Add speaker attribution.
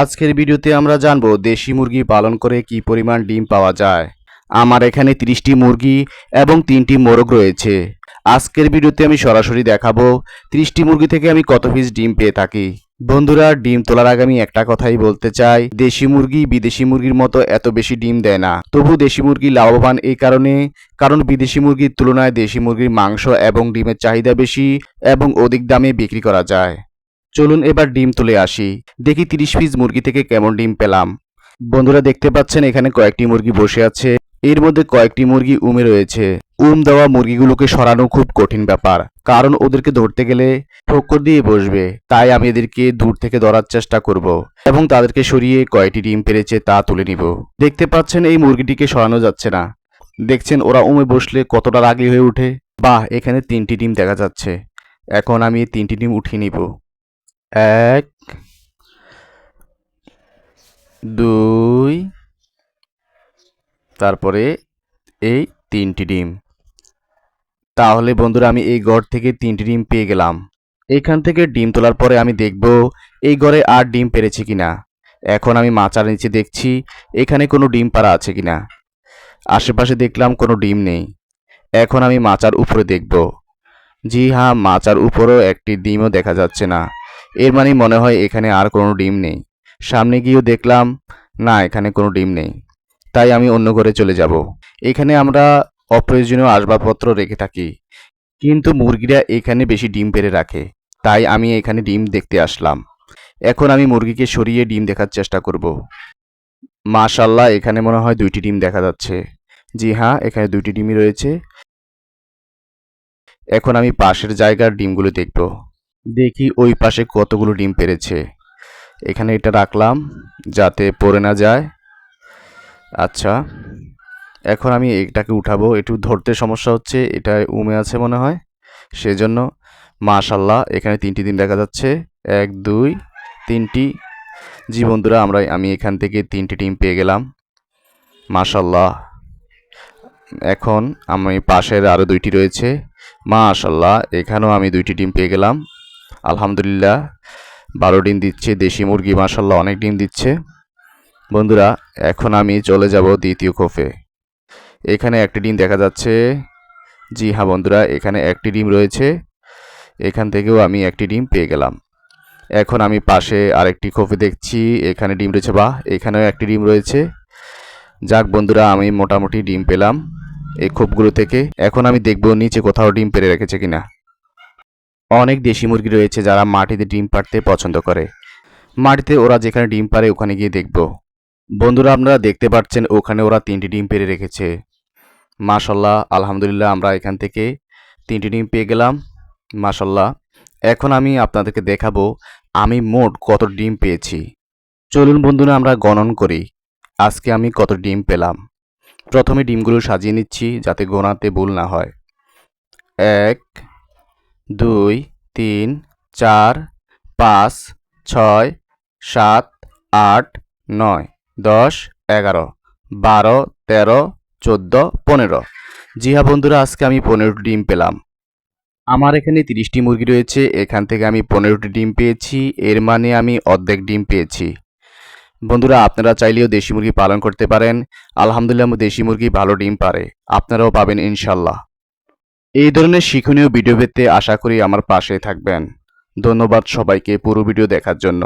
Speaker 1: আজকের ভিডিওতে আমরা জানব দেশি মুরগি পালন করে কি পরিমাণ ডিম পাওয়া যায় আমার এখানে তিরিশটি মুরগি এবং তিনটি মোরগ রয়েছে আজকের ভিডিওতে আমি সরাসরি দেখাবো তিরিশটি মুরগি থেকে আমি কত পিস ডিম পেয়ে থাকি বন্ধুরা ডিম তোলার আগে আমি একটা কথাই বলতে চাই দেশি মুরগি বিদেশি মুরগির মতো এত বেশি ডিম দেয় না তবু দেশি মুরগি লাভবান এই কারণে কারণ বিদেশি মুরগির তুলনায় দেশি মুরগির মাংস এবং ডিমের চাহিদা বেশি এবং অধিক দামে বিক্রি করা যায় চলুন এবার ডিম তুলে আসি দেখি তিরিশ পিস মুরগি থেকে কেমন ডিম পেলাম বন্ধুরা দেখতে পাচ্ছেন এখানে কয়েকটি মুরগি বসে আছে এর মধ্যে কয়েকটি মুরগি উমে রয়েছে উম দেওয়া মুরগিগুলোকে সরানো খুব কঠিন ব্যাপার কারণ ওদেরকে ধরতে গেলে ঠোক্কর দিয়ে বসবে তাই আমি এদেরকে দূর থেকে ধরার চেষ্টা করব এবং তাদেরকে সরিয়ে কয়েকটি ডিম পেরেছে তা তুলে নিব দেখতে পাচ্ছেন এই মুরগিটিকে সরানো যাচ্ছে না দেখছেন ওরা উমে বসলে কতটা রাগি হয়ে ওঠে বাহ এখানে তিনটি ডিম দেখা যাচ্ছে এখন আমি তিনটি ডিম উঠিয়ে নিব এক দুই তারপরে এই তিনটি ডিম তাহলে বন্ধুরা আমি এই গড় থেকে তিনটি ডিম পেয়ে গেলাম এখান থেকে ডিম তোলার পরে আমি দেখব এই গড়ে আর ডিম পেরেছে কিনা এখন আমি মাচার নিচে দেখছি এখানে কোনো ডিম পাড়া আছে কিনা আশেপাশে দেখলাম কোনো ডিম নেই এখন আমি মাচার উপরে দেখব জি হ্যাঁ মাচার উপরেও একটি ডিমও দেখা যাচ্ছে না এর মানে মনে হয় এখানে আর কোনো ডিম নেই সামনে গিয়েও দেখলাম না এখানে কোনো ডিম নেই তাই আমি অন্য ঘরে চলে যাব এখানে আমরা অপ্রয়োজনীয় আসবাবপত্র রেখে থাকি কিন্তু মুরগিরা এখানে বেশি ডিম পেরে রাখে তাই আমি এখানে ডিম দেখতে আসলাম এখন আমি মুরগিকে সরিয়ে ডিম দেখার চেষ্টা করব মাশাল্লাহ এখানে মনে হয় দুইটি ডিম দেখা যাচ্ছে জি হ্যাঁ এখানে দুইটি ডিমই রয়েছে এখন আমি পাশের জায়গার ডিমগুলো দেখব দেখি ওই পাশে কতগুলো ডিম পেরেছে এখানে এটা রাখলাম যাতে পড়ে না যায় আচ্ছা এখন আমি এটাকে উঠাবো একটু ধরতে সমস্যা হচ্ছে এটা উমে আছে মনে হয় সেজন্য মাশাল্লাহ এখানে তিনটি দিন দেখা যাচ্ছে এক দুই তিনটি জি বন্ধুরা আমরা আমি এখান থেকে তিনটি ডিম পেয়ে গেলাম মাশাল্লাহ এখন আমি পাশের আরও দুইটি রয়েছে মাশাল্লাহ এখানেও আমি দুইটি ডিম পেয়ে গেলাম আলহামদুলিল্লাহ বারো ডিম দিচ্ছে দেশি মুরগি মাসাল্লাহ অনেক ডিম দিচ্ছে বন্ধুরা এখন আমি চলে যাব দ্বিতীয় খোফে এখানে একটি ডিম দেখা যাচ্ছে জি হ্যাঁ বন্ধুরা এখানে একটি ডিম রয়েছে এখান থেকেও আমি একটি ডিম পেয়ে গেলাম এখন আমি পাশে আরেকটি কোফে দেখছি এখানে ডিম রয়েছে বা এখানেও একটি ডিম রয়েছে যাক বন্ধুরা আমি মোটামুটি ডিম পেলাম এই খোপগুলো থেকে এখন আমি দেখব নিচে কোথাও ডিম পেরে রেখেছে কিনা অনেক দেশি মুরগি রয়েছে যারা মাটিতে ডিম পাড়তে পছন্দ করে মাটিতে ওরা যেখানে ডিম পারে ওখানে গিয়ে দেখব বন্ধুরা আপনারা দেখতে পাচ্ছেন ওখানে ওরা তিনটি ডিম পেরে রেখেছে মাশাল্লাহ আলহামদুলিল্লাহ আমরা এখান থেকে তিনটি ডিম পেয়ে গেলাম মাশাল্লাহ এখন আমি আপনাদেরকে দেখাবো আমি মোট কত ডিম পেয়েছি চলুন বন্ধুরা আমরা গণন করি আজকে আমি কত ডিম পেলাম প্রথমে ডিমগুলো সাজিয়ে নিচ্ছি যাতে গোনাতে ভুল না হয় এক দুই তিন চার পাঁচ ছয় সাত আট নয় দশ এগারো বারো তেরো চোদ্দো পনেরো জি হ্যাঁ বন্ধুরা আজকে আমি পনেরোটি ডিম পেলাম আমার এখানে তিরিশটি মুরগি রয়েছে এখান থেকে আমি পনেরোটি ডিম পেয়েছি এর মানে আমি অর্ধেক ডিম পেয়েছি বন্ধুরা আপনারা চাইলেও দেশি মুরগি পালন করতে পারেন আলহামদুলিল্লাহ দেশি মুরগি ভালো ডিম পারে আপনারাও পাবেন ইনশাল্লাহ এই ধরনের শিক্ষণীয় ভিডিও পেতে আশা করি আমার পাশে থাকবেন ধন্যবাদ সবাইকে পুরো ভিডিও দেখার জন্য